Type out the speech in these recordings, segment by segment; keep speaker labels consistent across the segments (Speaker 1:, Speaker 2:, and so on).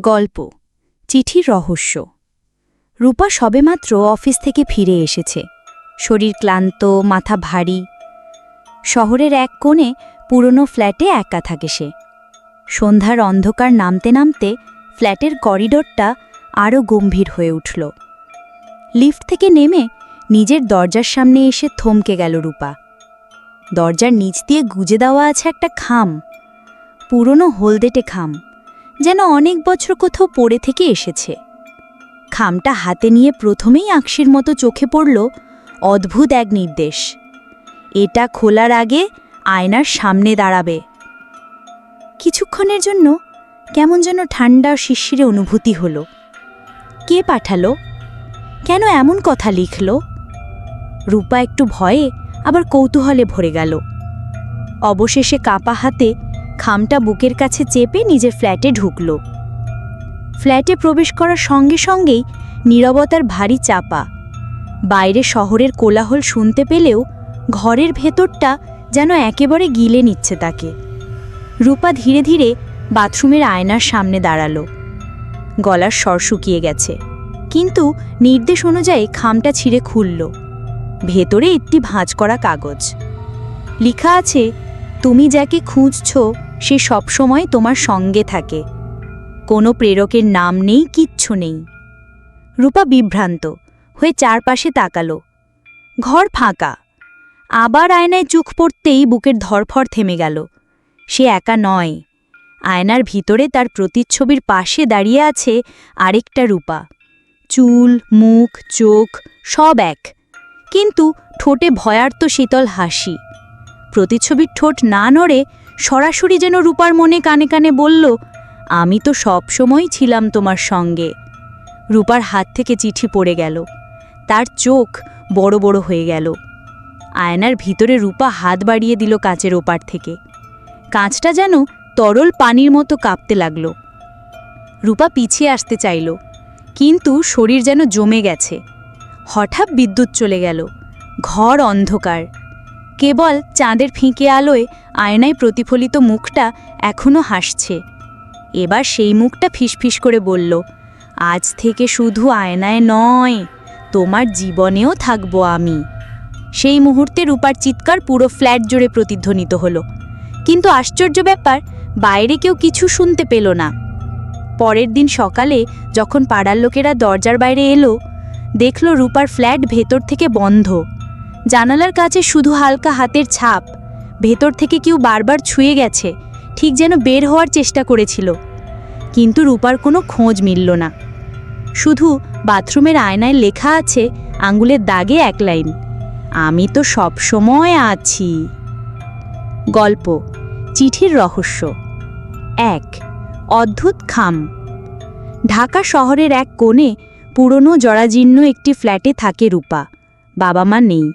Speaker 1: গল্প, চিঠির রহস্য। রূপা সবেমাত্র অফিস থেকে ফিরে এসেছে। শরীর ক্লান্ত, মাথা ভারী। শহরের এক কোণে পুরনো ফ্ল্যাটে একা থাকে সে। সন্ধ্যার অন্ধকার নামতে নামতে ফ্ল্যাটের করিডোরটা আরও গম্ভীর হয়ে উঠল। লিফট থেকে নেমে নিজের দরজার সামনে এসে থমকে গেল রূপা। দরজার নিচ দিয়ে গুজে দেওয়া আছে একটা খাম। পুরনো হলদেটে খাম। যেন অনেক বছর কোথাও পড়ে থেকে এসেছে। খামটা হাতে নিয়ে প্রথমেই আকশির মতো চোখে পড়ল অদ্ভুত এক নির্দেশ। এটা খোলার আগে আয়নার সামনে দাঁড়াবে। কিছুক্ষণের জন্য কেমন যেন ঠান্ডা শিশিরে অনুভূতি হলো। কে পাঠালো? কেন এমন কথা লিখল? রূপা একটু ভয়ে আবার কৌতূহলে ভরে গেল। অবশেষে কাপা হাতে খামটা বুকের কাছে চেপে নিজের ফ্ল্যাটে ঢুকল। ফ্ল্যাটে প্রবেশ করার সঙ্গে সঙ্গেই নীরবতার ভারী চাপা। বাইরে শহরের কোলাহল শুনতে পেলেও ঘরের ভেতরটা যেন একেবারে গিলে নিচ্ছে তাকে। রূপা ধীরে ধীরে বাথরুমের আয়নার সামনে দাঁড়াল। গলার স্বর শুকিয়ে গেছে। কিন্তু নির্দেশ অনুযায়ী খামটা ছিঁড়ে খুলল। ভেতরে একটি ভাঁজ করা কাগজ। লিখা আছে, তুমি যাকে খুঁজছ সে সবসময় তোমার সঙ্গে থাকে। কোনো প্রেরকের নাম নেই, কিচ্ছু নেই। রূপা বিভ্রান্ত হয়ে চারপাশে তাকালো। ঘর ফাঁকা। আবার আয়নায় চোখ পড়তেই বুকের ধরফর থেমে গেল। সে একা নয়। আয়নার ভিতরে তার প্রতিচ্ছবির পাশে দাঁড়িয়ে আছে আরেকটা রূপা। চুল, মুখ, চোখ সব এক। কিন্তু ঠোঁটে ভয়ার্ত শীতল হাসি। প্রতিচ্ছবির ঠোঁট না নড়ে সরাসরি যেন রূপার মনে কানে কানে বলল, আমি তো সব সময় ছিলাম তোমার সঙ্গে। রূপার হাত থেকে চিঠি পড়ে গেল। তার চোখ বড় বড় হয়ে গেল। আয়নার ভিতরে রূপা হাত বাড়িয়ে দিল কাচের ওপার থেকে। কাঁচটা যেন তরল পানির মতো কাঁপতে লাগল। রূপা পিছিয়ে আসতে চাইল, কিন্তু শরীর যেন জমে গেছে। হঠাৎ বিদ্যুৎ চলে গেল। ঘর অন্ধকার। কেবল চাঁদের ফিঁকে আলোয় আয়নায় প্রতিফলিত মুখটা এখনও হাসছে। এবার সেই মুখটা ফিসফিস করে বলল, আজ থেকে শুধু আয়নায় নয়, তোমার জীবনেও থাকব আমি। সেই মুহূর্তে রূপার চিৎকার পুরো ফ্ল্যাট জুড়ে প্রতিধ্বনিত হলো। কিন্তু আশ্চর্য ব্যাপার, বাইরে কেউ কিছু শুনতে পেল না। পরের দিন সকালে যখন পাড়ার লোকেরা দরজার বাইরে এলো, দেখল রূপার ফ্ল্যাট ভেতর থেকে বন্ধ। জানালার কাছে শুধু হালকা হাতের ছাপ। ভেতর থেকে কেউ বারবার ছুঁয়ে গেছে, ঠিক যেন বের হওয়ার চেষ্টা করেছিল। কিন্তু রূপার কোনো খোঁজ মিলল না। শুধু বাথরুমের আয়নায় লেখা আছে আঙ্গুলের দাগে এক লাইন, আমি তো সব সময় আছি। গল্প, চিঠির রহস্য। এক, অদ্ভুত খাম। ঢাকা শহরের এক কোণে পুরনো জরাজীর্ণ একটি ফ্ল্যাটে থাকে রূপা বাবা মা নেই।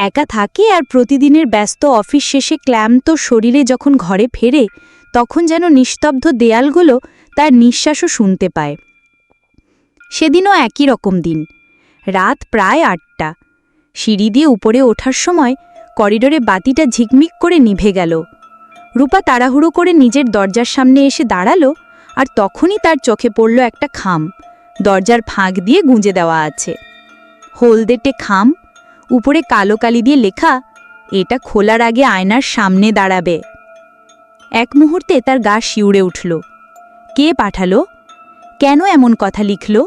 Speaker 1: একা থাকে আর প্রতিদিনের ব্যস্ত অফিস শেষে ক্লান্ত শরীরে যখন ঘরে ফেরে, তখন যেন নিস্তব্ধ দেয়ালগুলো তার নিঃশ্বাসও শুনতে পায়। সেদিনও একই রকম দিন। রাত প্রায় আটটা। সিঁড়ি দিয়ে উপরে ওঠার সময় করিডোরে বাতিটা ঝিকমিক করে নিভে গেল। রূপা তাড়াহুড়ো করে নিজের দরজার সামনে এসে দাঁড়াল আর তখনই তার চোখে পড়ল একটা খাম। দরজার ফাঁক দিয়ে গুঁজে দেওয়া আছে। হলদেটে খাম উপরে কালো কালি দিয়ে লেখা, এটা খোলার আগে আয়নার সামনে দাঁড়াবে। এক মুহূর্তে তার গা শিউড়ে উঠল। কে পাঠালো? কেন এমন কথা লিখল?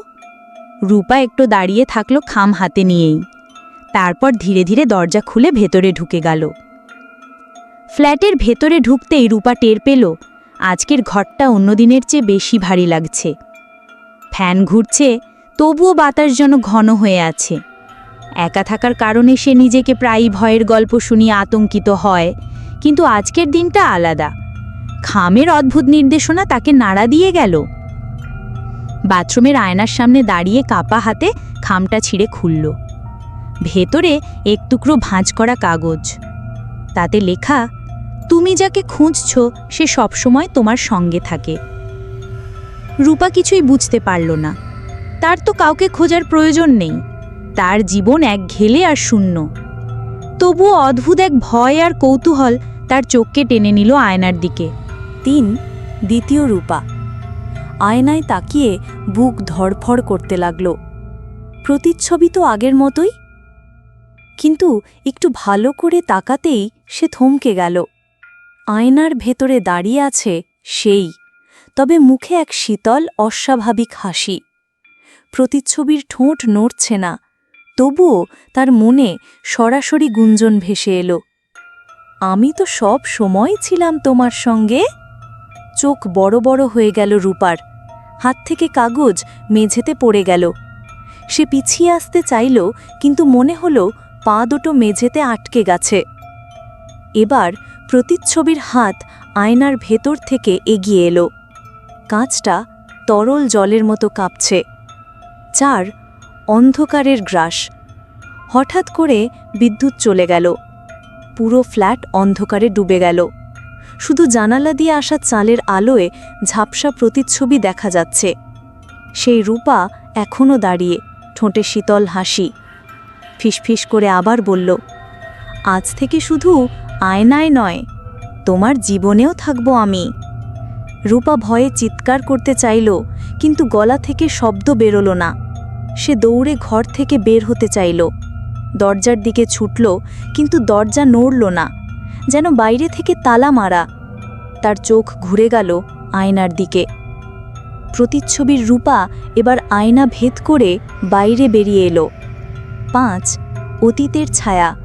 Speaker 1: রূপা একটু দাঁড়িয়ে থাকল খাম হাতে নিয়েই। তারপর ধীরে ধীরে দরজা খুলে ভেতরে ঢুকে গেল। ফ্ল্যাটের ভেতরে ঢুকতেই রূপা টের পেল, আজকের ঘরটা অন্যদিনের চেয়ে বেশি ভারী লাগছে। ফ্যান ঘুরছে, তবুও বাতাস যেন ঘন হয়ে আছে। একা থাকার কারণে সে নিজেকে প্রায়ই ভয়ের গল্প শুনিয়ে আতঙ্কিত হয়। কিন্তু আজকের দিনটা আলাদা। খামের অদ্ভুত নির্দেশনা তাকে নাড়া দিয়ে গেল। বাথরুমের আয়নার সামনে দাঁড়িয়ে কাপা হাতে খামটা ছিঁড়ে খুলল। ভেতরে এক টুকরো ভাঁজ করা কাগজ। তাতে লেখা, তুমি যাকে খুঁজছ, সে সবসময় তোমার সঙ্গে থাকে। রূপা কিছুই বুঝতে পারল না। তার তো কাউকে খোঁজার প্রয়োজন নেই। তার জীবন এক ঘেলে আর শূন্য। তবুও অদ্ভুত এক ভয় আর কৌতূহল তার চোখকে টেনে নিল আয়নার দিকে।
Speaker 2: তিন, দ্বিতীয় রূপা।
Speaker 1: আয়নায় তাকিয়ে বুক ধড়ফড় করতে লাগল। প্রতিচ্ছবি তো আগের মতোই। কিন্তু একটু ভালো করে তাকাতেই সে থমকে গেল। আয়নার ভেতরে দাঁড়িয়ে আছে সেই, তবে মুখে এক শীতল, অস্বাভাবিক হাসি। প্রতিচ্ছবির ঠোঁট নড়ছে না। তবুও তার মনে সরাসরি গুঞ্জন ভেসে এলো, আমি তো সব সময় ছিলাম তোমার সঙ্গে? চোখ বড় বড় হয়ে গেল রূপার, হাত থেকে কাগজ মেঝেতে পড়ে গেল। সে পিছিয়ে আসতে চাইল, কিন্তু মনে হলো পা দুটো মেঝেতে আটকে গেছে। এবার প্রতিচ্ছবির হাত আয়নার ভেতর থেকে এগিয়ে এলো। কাঁচটা তরল জলের মতো কাঁপছে। চার অন্ধকারের গ্রাস। হঠাৎ করে বিদ্যুৎ চলে গেল। পুরো ফ্ল্যাট অন্ধকারে ডুবে গেল। শুধু জানালা দিয়ে আসা চালের আলোয় ঝাপসা প্রতিচ্ছবি দেখা যাচ্ছে। সেই রূপা এখনও দাঁড়িয়ে, ঠোঁটে শীতল হাসি। ফিসফিস করে আবার বলল, আজ থেকে শুধু আয়নায় নয়, তোমার জীবনেও থাকব আমি। রূপা ভয়ে চিৎকার করতে চাইল, কিন্তু গলা থেকে শব্দ বেরোল না। সে দৌড়ে ঘর থেকে বের হতে চাইল। দরজার দিকে ছুটল, কিন্তু দরজা নড়ল না, যেন বাইরে থেকে তালা মারা। তার চোখ ঘুরে গেল আয়নার দিকে। প্রতিচ্ছবির রূপা এবার আয়না ভেদ করে বাইরে বেরিয়ে এলো। পাঁচ, অতীতের ছায়া।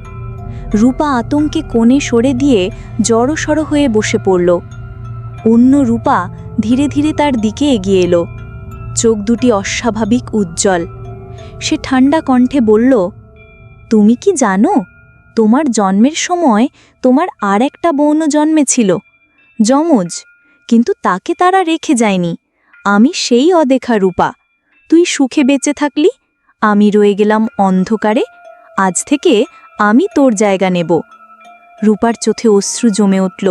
Speaker 1: রূপা আতঙ্কে কোণে সরে দিয়ে জড়সড় হয়ে বসে পড়ল। অন্য রূপা ধীরে ধীরে তার দিকে এগিয়ে এলো। চোখ দুটি অস্বাভাবিক উজ্জ্বল। সে ঠান্ডা কণ্ঠে বলল, তুমি কি জানো, তোমার জন্মের সময় তোমার আর একটা বৌন জন্মেছিল, যমজ, কিন্তু তাকে তারা রেখে যায়নি। আমি সেই অদেখা রূপা। তুই সুখে বেঁচে থাকলি, আমি রয়ে গেলাম অন্ধকারে, আজ থেকে আমি তোর জায়গা নেব। রূপার চোখে অশ্রু জমে উঠল।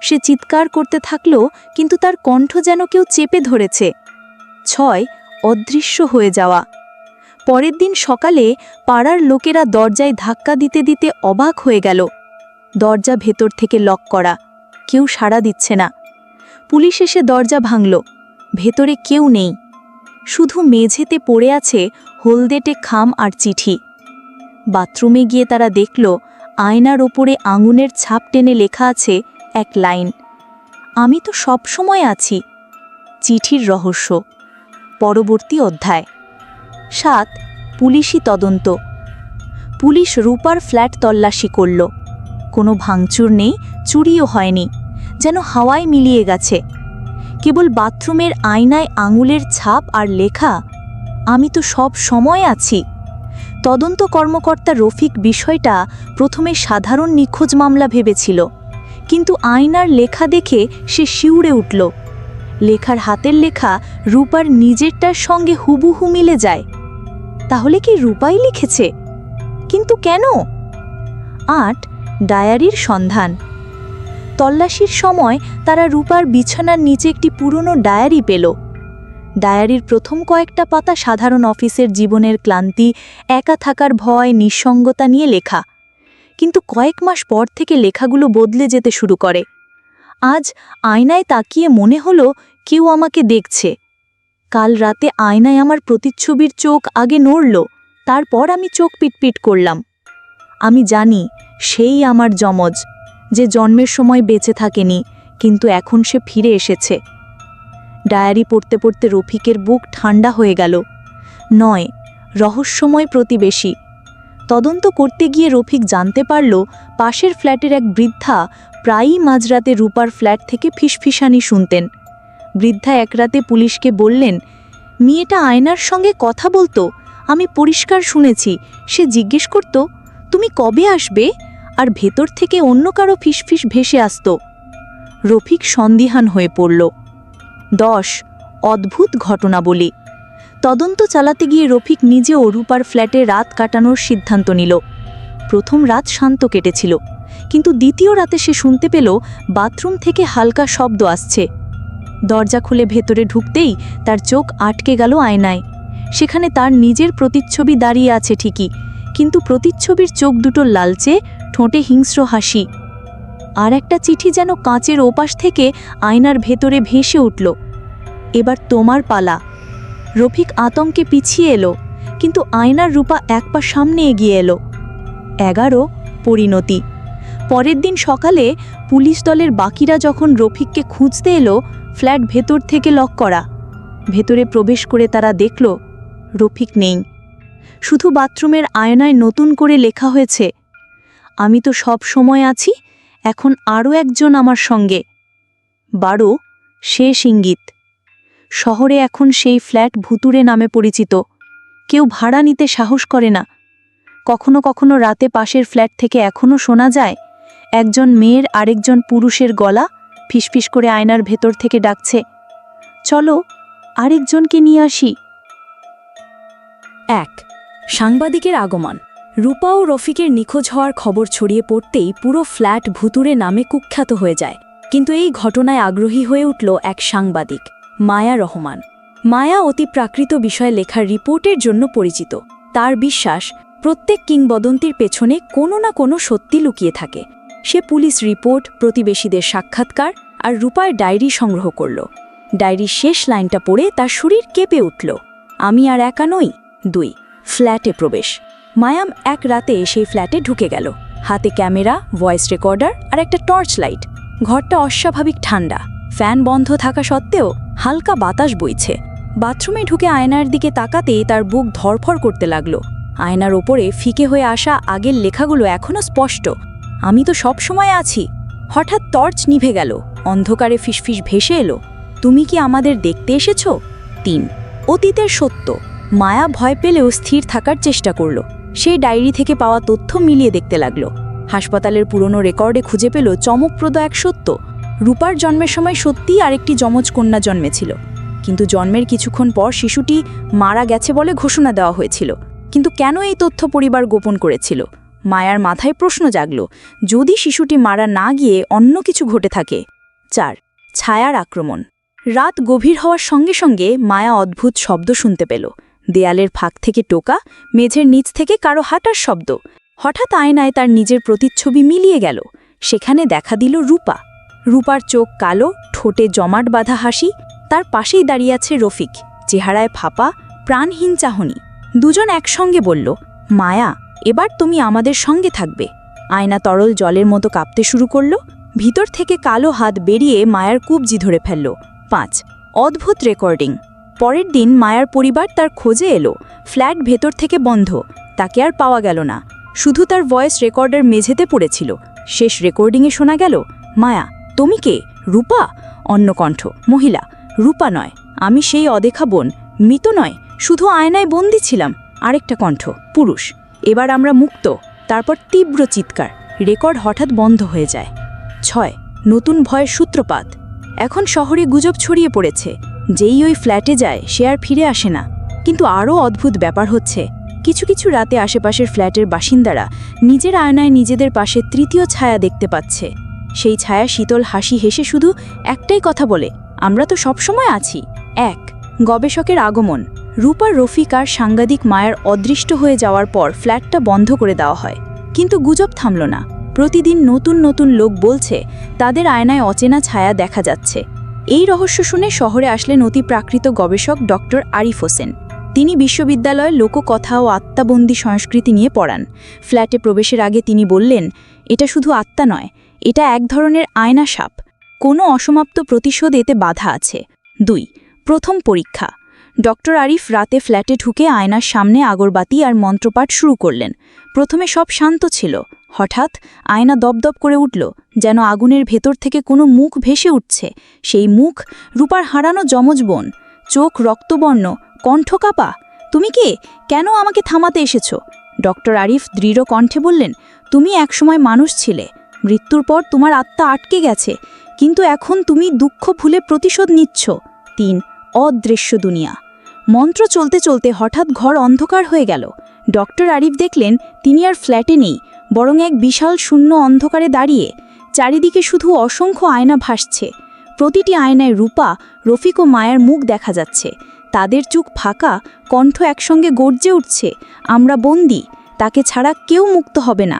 Speaker 1: সে চিৎকার করতে থাকল, কিন্তু তার কণ্ঠ যেন কেউ চেপে ধরেছে। ছয়, অদৃশ্য হয়ে যাওয়া। পরের দিন সকালে পাড়ার লোকেরা দরজায় ধাক্কা দিতে দিতে অবাক হয়ে গেল। দরজা ভেতর থেকে লক করা, কেউ সাড়া দিচ্ছে না। পুলিশ এসে দরজা ভাঙল, ভেতরে কেউ নেই। শুধু মেঝেতে পড়ে আছে হলদেটে খাম আর চিঠি। বাথরুমে গিয়ে তারা দেখল, আয়নার ওপরে আঙুনের ছাপ টেনে লেখা আছে এক লাইন, আমি তো সব সময় আছি। চিঠির রহস্য, পরবর্তী অধ্যায়। সাত, পুলিশি তদন্ত। পুলিশ রূপার ফ্ল্যাট তল্লাশি করল। কোনো ভাঙচুর নেই, চুরিও হয়নি, যেন হাওয়ায় মিলিয়ে গেছে। কেবল বাথরুমের আয়নায় আঙুলের ছাপ আর লেখা, আমি তো সব সময় আছি। তদন্ত কর্মকর্তা রফিক বিষয়টা প্রথমে সাধারণ নিখোঁজ মামলা ভেবেছিল, কিন্তু আয়নার লেখা দেখে সে শিউরে উঠল। লেখার হাতের লেখা রূপার নিজেরটার সঙ্গে হুবুহু মিলে যায়। তাহলে কি রূপাই লিখেছে? কিন্তু কেন? আট, ডায়ারির সন্ধান। তল্লাশির সময় তারা রূপার বিছানার নিচে একটি পুরনো ডায়ারি পেল। ডায়ারির প্রথম কয়েকটা পাতা সাধারণ অফিসের জীবনের ক্লান্তি, একা থাকার ভয়, নিঃসঙ্গতা নিয়ে লেখা। কিন্তু কয়েক মাস পর থেকে লেখাগুলো বদলে যেতে শুরু করে। আজ আয়নায় তাকিয়ে মনে হলো কেউ আমাকে দেখছে। কাল রাতে আয়নায় আমার প্রতিচ্ছবির চোখ আগে নড়ল, তারপর আমি চোখ পিটপিট করলাম। আমি জানি সেই আমার যমজ, যে জন্মের সময় বেঁচে থাকেনি, কিন্তু এখন সে ফিরে এসেছে। ডায়েরি পড়তে পড়তে রফিকের বুক ঠান্ডা হয়ে গেল। নয়, রহস্যময় প্রতিবেশী। তদন্ত করতে গিয়ে রফিক জানতে পারল, পাশের ফ্ল্যাটের এক বৃদ্ধা প্রায়ই মাঝরাতে রূপার ফ্ল্যাট থেকে ফিসফিসানি শুনতেন। বৃদ্ধা এক রাতে পুলিশকে বললেন, মেয়েটা আয়নার সঙ্গে কথা বলতো, আমি পরিষ্কার শুনেছি, সে জিজ্ঞেস করত, তুমি কবে আসবে? আর ভেতর থেকে অন্য কারও ফিসফিস ভেসে আসত। রফিক সন্দিহান হয়ে পড়ল। দশ, অদ্ভুত ঘটনাবলী তদন্ত চালাতে গিয়ে রফিক নিজে রূপার ফ্ল্যাটে রাত কাটানোর সিদ্ধান্ত নিল। প্রথম রাত শান্ত কেটেছিল, কিন্তু দ্বিতীয় রাতে সে শুনতে পেল বাথরুম থেকে হালকা শব্দ আসছে। দরজা খুলে ভেতরে ঢুকতেই তার চোখ আটকে গেল আয়নায়। সেখানে তার নিজের প্রতিচ্ছবি দাঁড়িয়ে আছে ঠিকই, কিন্তু প্রতিচ্ছবির চোখ দুটো লালচে, ঠোঁটে হিংস্র হাসি। আর একটা চিঠি যেন কাঁচের ওপাশ থেকে আয়নার ভেতরে ভেসে উঠল। এবার তোমার পালা। রফিক আতঙ্কে পিছিয়ে এলো, কিন্তু আয়নার রূপা এক পা সামনে এগিয়ে এলো। এগারো, পরিণতি। পরের দিন সকালে পুলিশ দলের বাকিরা যখন রফিককে খুঁজতে এলো, ফ্ল্যাট ভেতর থেকে লক করা। ভেতরে প্রবেশ করে তারা দেখল, রফিক নেই। শুধু বাথরুমের আয়নায় নতুন করে লেখা হয়েছে, আমি তো সব সময় আছি, এখন আরও একজন আমার সঙ্গে। বারো, শেষ ইঙ্গিত। শহরে এখন সেই ফ্ল্যাট ভুতুরে নামে পরিচিত। কেউ ভাড়া নিতে সাহস করে না। কখনো কখনো রাতে পাশের ফ্ল্যাট থেকে এখনও শোনা যায়, একজন মেয়ের আরেকজন পুরুষের গলা ফিসফিস করে আয়নার ভেতর থেকে ডাকছে, চলো আরেকজনকে নিয়ে আসি। এক, সাংবাদিকের আগমন। রূপা ও রফিকের নিখোঁজ হওয়ার খবর ছড়িয়ে পড়তেই পুরো ফ্ল্যাট ভুতুরে নামে কুখ্যাত হয়ে যায়। কিন্তু এই ঘটনায় আগ্রহী হয়ে উঠল এক সাংবাদিক। মায়া রহমান। মায়া অতি প্রাকৃত বিষয়ে লেখার রিপোর্টের জন্য পরিচিত। তার বিশ্বাস, প্রত্যেক কিংবদন্তির পেছনে কোনো না কোনো সত্যি লুকিয়ে থাকে। সে পুলিশ রিপোর্ট, প্রতিবেশীদের সাক্ষাৎকার আর রূপার ডায়েরি সংগ্রহ করল। ডায়েরির শেষ লাইনটা পড়ে তার শরীর কেঁপে উঠল। আমি আর একা নই, দুই, ফ্ল্যাটে প্রবেশ। মায়াম এক রাতে সেই ফ্ল্যাটে ঢুকে গেল। হাতে ক্যামেরা, ভয়েস রেকর্ডার আর একটা টর্চ লাইট। ঘরটা অস্বাভাবিক ঠান্ডা। ফ্যান বন্ধ থাকা সত্ত্বেও হালকা বাতাস বইছে। বাথরুমে ঢুকে আয়নার দিকে তাকাতেই তার বুক ধরফর করতে লাগল। আয়নার ওপরে ফিকে হয়ে আসা আগের লেখাগুলো এখনও স্পষ্ট। আমি তো সব সময় আছি। হঠাৎ টর্চ নিভে গেল। অন্ধকারে ফিসফিস ভেসে এলো। তুমি কি আমাদের দেখতে এসেছ? তিন। অতীতের সত্য। মায়া ভয় পেলেও স্থির থাকার চেষ্টা করল। সেই ডায়েরি থেকে পাওয়া তথ্য মিলিয়ে দেখতে লাগল। হাসপাতালের পুরনো রেকর্ডে খুঁজে পেল চমকপ্রদ এক সত্য। রূপার জন্মের সময় সত্যিই আরেকটি যমজ কন্যা জন্মেছিল। কিন্তু জন্মের কিছুক্ষণ পর শিশুটি মারা গেছে বলে ঘোষণা দেওয়া হয়েছিল। কিন্তু কেন এই তথ্য পরিবার গোপন করেছিল? মায়ার মাথায় প্রশ্ন জাগল, যদি শিশুটি মারা না গিয়ে অন্য কিছু ঘটে থাকে। চার, ছায়ার আক্রমণ। রাত গভীর হওয়ার সঙ্গে সঙ্গে মায়া অদ্ভুত শব্দ শুনতে পেল। দেয়ালের ফাঁক থেকে টোকা, মেঝের নিচ থেকে কারও হাঁটার শব্দ। হঠাৎ আয়নায় তার নিজের প্রতিচ্ছবি মিলিয়ে গেল। সেখানে দেখা দিল রূপা। রূপার চোখ কালো, ঠোঁটে জমাট বাঁধা হাসি, তার পাশেই দাঁড়িয়ে আছে রফিক, চেহারায় ফাপা, প্রাণহীন চাহনি। দুজন একসঙ্গে বলল, মায়া, এবার তুমি আমাদের সঙ্গে থাকবে। আয়না তরল জলের মতো কাঁপতে শুরু করল, ভিতর থেকে কালো হাত বেরিয়ে মায়ার কুবজি ধরে ফেলল। পাঁচ, অদ্ভুত রেকর্ডিং। পরের দিন মায়ার পরিবার তার খোঁজে এলো, ফ্ল্যাট ভেতর থেকে বন্ধ, তাকে আর পাওয়া গেল না। শুধু তার ভয়েস রেকর্ডার মেঝেতে পড়েছিল। শেষ রেকর্ডিংয়ে শোনা গেল, মায়া তুমি কে? রূপা? অন্য কণ্ঠ। মহিলা, রূপা নয়। আমি সেই অদেখা বোন। মৃত নয়। শুধু আয়নায় বন্দি ছিলাম। আরেকটা কণ্ঠ। পুরুষ। এবার আমরা মুক্ত। তারপর তীব্র চিৎকার। রেকর্ড হঠাৎ বন্ধ হয়ে যায়। ছয়। নতুন ভয়ের সূত্রপাত। এখন শহরে গুজব ছড়িয়ে পড়েছে। যেই ওই ফ্ল্যাটে যায়, সে আর ফিরে আসে না। কিন্তু আরও অদ্ভুত ব্যাপার হচ্ছে। কিছু কিছু রাতে আশেপাশের ফ্ল্যাটের বাসিন্দারা নিজের আয়নায় নিজেদের পাশে তৃতীয় ছায়া দেখতে পাচ্ছে। সেই ছায়া শীতল হাসি হেসে শুধু একটাই কথা বলে, আমরা তো সবসময় আছি। এক, গবেষকের আগমন। রূপার রফিক আর সাংবাদিক মায়ের অদৃষ্ট হয়ে যাওয়ার পর ফ্ল্যাটটা বন্ধ করে দেওয়া হয়। কিন্তু গুজব থামল না। প্রতিদিন নতুন নতুন লোক বলছে, তাদের আয়নায় অচেনা ছায়া দেখা যাচ্ছে। এই রহস্য শুনে শহরে আসলেন অতি প্রাকৃত গবেষক ডক্টর আরিফ হোসেন। তিনি বিশ্ববিদ্যালয়ে লোককথা ও আত্মাবন্দী সংস্কৃতি নিয়ে পড়ান। ফ্ল্যাটে প্রবেশের আগে তিনি বললেন, এটা শুধু আত্মা নয় এটা এক ধরনের আয়না সাপ। কোনো অসমাপ্ত প্রতিশোধ এতে বাধা আছে। দুই, প্রথম পরীক্ষা। ডক্টর আরিফ রাতে ফ্ল্যাটে ঢুকে আয়নার সামনে আগরবাতি আর মন্ত্রপাঠ শুরু করলেন। প্রথমে সব শান্ত ছিল। হঠাৎ আয়না দপদপ করে উঠল, যেন আগুনের ভেতর থেকে কোনো মুখ ভেসে উঠছে। সেই মুখ, রূপার হারানো যমজ বোন। চোখ রক্তবর্ণ, কণ্ঠ কাপা। তুমি কে? কেন আমাকে থামাতে এসেছ? ডক্টর আরিফ দৃঢ় কণ্ঠে বললেন, তুমি একসময় মানুষ ছিলে। মৃত্যুর পর তোমার আত্মা আটকে গেছে, কিন্তু এখন তুমি দুঃখ ভুলে প্রতিশোধ নিচ্ছ। তিন, অদৃশ্য দুনিয়া। মন্ত্র চলতে চলতে হঠাৎ ঘর অন্ধকার হয়ে গেল। ডক্টর আরিফ দেখলেন তিনি আর ফ্ল্যাটে নেই, বরং এক বিশাল শূন্য অন্ধকারে দাঁড়িয়ে। চারিদিকে শুধু অসংখ্য আয়না ভাসছে। প্রতিটি আয়নায় রূপা, রফিক ও মায়ের মুখ দেখা যাচ্ছে। তাদের চুখ ফাঁকা, কণ্ঠ একসঙ্গে গর্জে উঠছে, আমরা বন্দি, তাকে ছাড়া কেউ মুক্ত হবে না।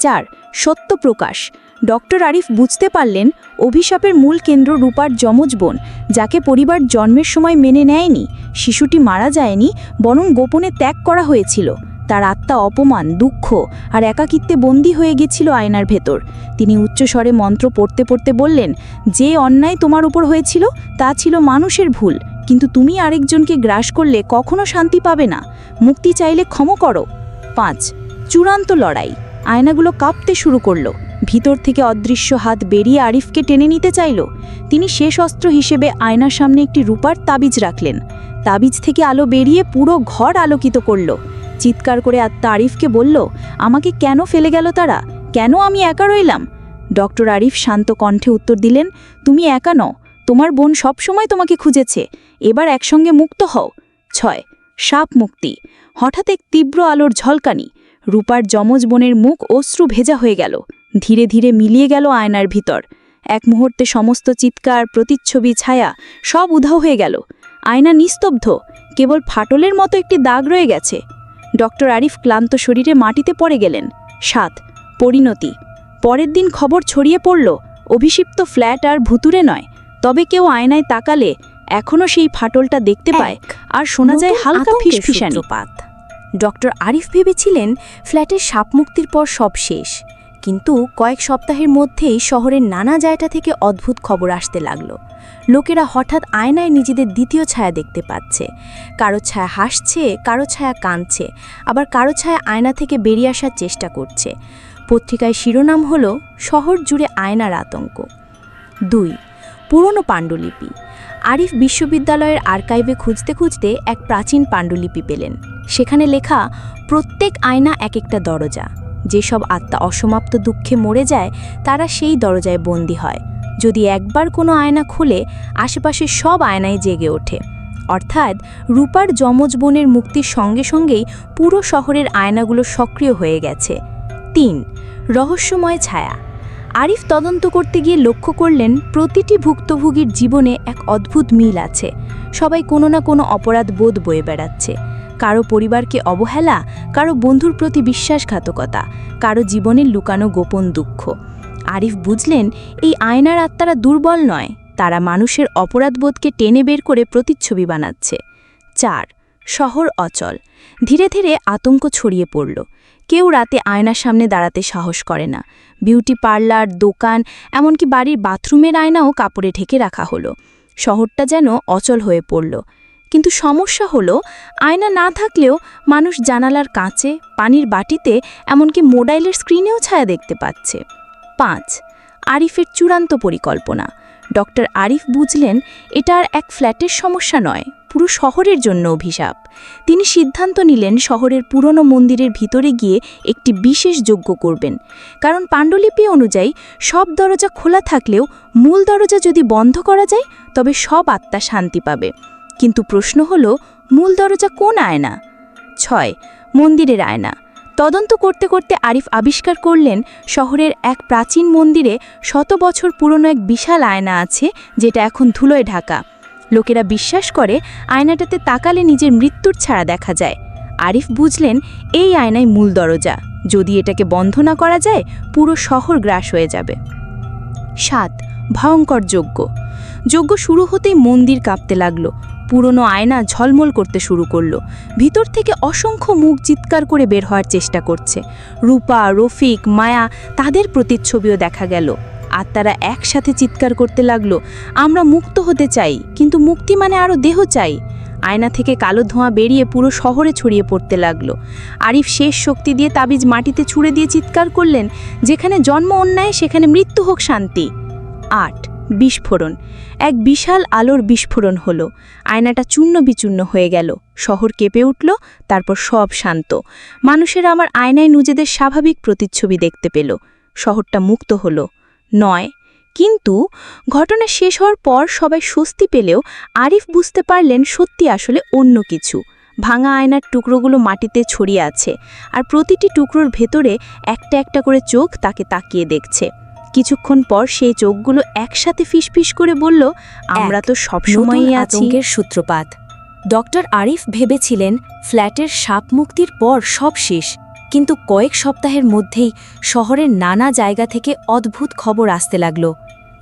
Speaker 1: চার সত্য প্রকাশ।
Speaker 2: ডক্টর আরিফ বুঝতে পারলেন, অভিশাপের মূল কেন্দ্র রূপার যমজ বোন, যাকে পরিবার জন্মের সময় মেনে নেয়নি, শিশুটি মারা যায়নি, বরং গোপনে ত্যাগ করা হয়েছিল। তার আত্মা অপমান, দুঃখ আর একাকিত্বে বন্দী হয়ে গেছিল আয়নার ভেতর। তিনি উচ্চস্বরে মন্ত্র পড়তে পড়তে বললেন, যে অন্যায় তোমার উপর হয়েছিল, তা ছিল মানুষের ভুল। কিন্তু তুমি আরেকজনকে গ্রাস করলে কখনো শান্তি পাবে না। মুক্তি চাইলে ক্ষম করো। পাঁচ, চূড়ান্ত লড়াই। আয়নাগুলো কাঁপতে শুরু করল। ভিতর থেকে অদৃশ্য হাত বেরিয়ে আরিফকে টেনে নিতে চাইল। তিনি শেষ অস্ত্র হিসেবে আয়নার সামনে একটি রূপার তাবিজ রাখলেন। তাবিজ থেকে আলো বেরিয়ে পুরো ঘর আলোকিত করল। চিৎকার করে আত্মা আরিফকে বলল, আমাকে কেন ফেলে গেল তারা? কেন আমি একা রইলাম? ডক্টর আরিফ শান্ত কণ্ঠে উত্তর দিলেন, তুমি একা নও। তোমার বোন সবসময় তোমাকে খুঁজেছে। এবার একসঙ্গে মুক্ত হও। ছয়, সাপ মুক্তি। হঠাৎ এক তীব্র আলোর ঝলকানি। রূপার যমজ বোনের মুখ অশ্রু ভেজা হয়ে গেল। ধীরে ধীরে মিলিয়ে গেল আয়নার ভিতর। এক মুহূর্তে সমস্ত চিৎকার প্রতিচ্ছবি ছায়া সব উধাও হয়ে গেল। আয়না নিস্তব্ধ কেবল ফাটলের মতো একটি দাগ রয়ে গেছে। ডক্টর আরিফ ক্লান্ত শরীরে মাটিতে পড়ে গেলেন। সাত পরিণতি। পরের দিন খবর ছড়িয়ে পড়ল অভিষিপ্ত ফ্ল্যাট আর ভুতুরে নয়। তবে কেউ আয়নায় তাকালে এখনও সেই ফাটলটা দেখতে পায় আর শোনা যায় হালকা ফিসফিসানি।
Speaker 1: সূত্রপাত। ডক্টর আরিফ ভেবেছিলেন ফ্ল্যাটের সাপ মুক্তির পর সব শেষ। কিন্তু কয়েক সপ্তাহের মধ্যেই শহরের নানা জায়গা থেকে অদ্ভুত খবর আসতে লাগল। লোকেরা হঠাৎ আয়নায় নিজেদের দ্বিতীয় ছায়া দেখতে পাচ্ছে। কারও ছায়া হাসছে, কারও ছায়া কাঁদছে, আবার কারও ছায়া আয়না থেকে বেরিয়ে আসার চেষ্টা করছে। পত্রিকায় শিরোনাম হলো, শহর জুড়ে আয়নার আতঙ্ক। দুই, পুরনো পাণ্ডুলিপি। আরিফ বিশ্ববিদ্যালয়ের আর্কাইভে খুঁজতে খুঁজতে এক প্রাচীন পাণ্ডুলিপি পেলেন। সেখানে লেখা, প্রত্যেক আয়না এক একটা দরজা। যেসব আত্মা অসমাপ্ত দুঃখে মরে যায়, তারা সেই দরজায় বন্দী হয়। যদি একবার কোনো আয়না খুলে আশেপাশে সব আয়নায় জেগে ওঠে। অর্থাৎ, রূপার যমজ বোনের মুক্তির সঙ্গে সঙ্গেই পুরো শহরের আয়নাগুলো সক্রিয় হয়ে গেছে। তিন, রহস্যময় ছায়া। আরিফ তদন্ত করতে গিয়ে লক্ষ্য করলেন, প্রতিটি ভুক্তভোগীর জীবনে এক অদ্ভুত মিল আছে। সবাই কোনো না কোনো অপরাধ বোধ বয়ে বেড়াচ্ছে। কারও পরিবারকে অবহেলা, কারও বন্ধুর প্রতি বিশ্বাসঘাতকতা, কারও জীবনের লুকানো গোপন দুঃখ। আরিফ বুঝলেন, এই আয়নার আত্মারা দুর্বল নয়, তারা মানুষের অপরাধবোধকে টেনে বের করে প্রতিচ্ছবি বানাচ্ছে। চার, শহর অচল। ধীরে ধীরে আতঙ্ক ছড়িয়ে পড়ল। কেউ রাতে আয়নার সামনে দাঁড়াতে সাহস করে না। বিউটি পার্লার, দোকান, এমনকি বাড়ির বাথরুমের আয়নাও কাপড়ে ঢেকে রাখা হলো। শহরটা যেন অচল হয়ে পড়ল। কিন্তু সমস্যা হলো, আয়না না থাকলেও মানুষ জানালার কাঁচে, পানির বাটিতে, এমনকি মোবাইলের স্ক্রিনেও ছায়া দেখতে পাচ্ছে। পাঁচ, আরিফের চূড়ান্ত পরিকল্পনা। ডক্টর আরিফ বুঝলেন, এটা আর এক ফ্ল্যাটের সমস্যা নয়, পুরো শহরের জন্য অভিশাপ। তিনি সিদ্ধান্ত নিলেন শহরের পুরনো মন্দিরের ভিতরে গিয়ে একটি বিশেষ যজ্ঞ করবেন। কারণ পাণ্ডুলিপি অনুযায়ী সব দরজা খোলা থাকলেও মূল দরজা যদি বন্ধ করা যায়, তবে সব আত্মা শান্তি পাবে। কিন্তু প্রশ্ন হল, মূল দরজা কোন আয়না? ছয়, মন্দিরের আয়না। তদন্ত করতে করতে আরিফ আবিষ্কার করলেন শহরের এক প্রাচীন মন্দিরে শত বছর পুরনো এক বিশাল আয়না আছে, যেটা এখন ধুলোয় ঢাকা। লোকেরা বিশ্বাস করে আয়নাটাতে তাকালে নিজের মৃত্যুর ছাড়া দেখা যায়। আরিফ বুঝলেন এই আয়নায় মূল দরজা। যদি এটাকে বন্ধ না করা যায়, পুরো শহর গ্রাস হয়ে যাবে। সাত, ভয়ঙ্কর যজ্ঞ। যজ্ঞ শুরু হতেই মন্দির কাঁপতে লাগল। পুরনো আয়না ঝলমল করতে শুরু করল। ভিতর থেকে অসংখ্য মুখ চিৎকার করে বের হওয়ার চেষ্টা করছে। রূপা, রফিক, মায়া তাদের প্রতিচ্ছবিও দেখা গেল। আর তারা একসাথে চিৎকার করতে লাগল, আমরা মুক্ত হতে চাই, কিন্তু মুক্তি মানে আরও দেহ চাই। আয়না থেকে কালো ধোঁয়া বেরিয়ে পুরো শহরে ছড়িয়ে পড়তে লাগল। আরিফ শেষ শক্তি দিয়ে তাবিজ মাটিতে ছুঁড়ে দিয়ে চিৎকার করলেন, যেখানে জন্ম অন্যায়, সেখানে মৃত্যু হোক শান্তি। আট বিস্ফোরণ। এক বিশাল আলোর বিস্ফোরণ হলো। আয়নাটা চূর্ণ বিচূর্ণ হয়ে গেল। শহর কেঁপে উঠল, তারপর সব শান্ত। মানুষেরা আমার আয়নায় নিজেদের স্বাভাবিক প্রতিচ্ছবি দেখতে পেল। শহরটা মুক্ত হলো। নয়। কিন্তু ঘটনা শেষ হওয়ার পর সবাই স্বস্তি পেলেও আরিফ বুঝতে পারলেন সত্যি আসলে অন্য কিছু। ভাঙা আয়নার টুকরোগুলো মাটিতে ছড়িয়ে আছে, আর প্রতিটি টুকরোর ভেতরে একটা একটা করে চোখ তাকে তাকিয়ে দেখছে। কিছুক্ষণ পর সেই চোখগুলো একসাথে ফিসফিস করে বলল আমরা তো সবসময়ই আতঙ্কের সূত্রপাত। ডক্টর আরিফ ভেবেছিলেন ফ্ল্যাটের সাপ মুক্তির পর সব শেষ কিন্তু কয়েক সপ্তাহের মধ্যেই শহরের নানা জায়গা থেকে অদ্ভুত খবর আসতে লাগল।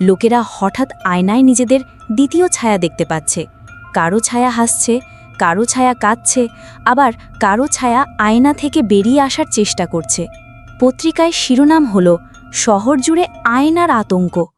Speaker 1: লোকেরা হঠাৎ আয়নায় নিজেদের দ্বিতীয় ছায়া দেখতে পাচ্ছে। কারও ছায়া হাসছে কারও ছায়া কাঁদছে আবার কারও ছায়া আয়না থেকে বেরিয়ে আসার চেষ্টা করছে। পত্রিকায় শিরোনাম হল শহর জুড়ে আয়নার আতঙ্ক।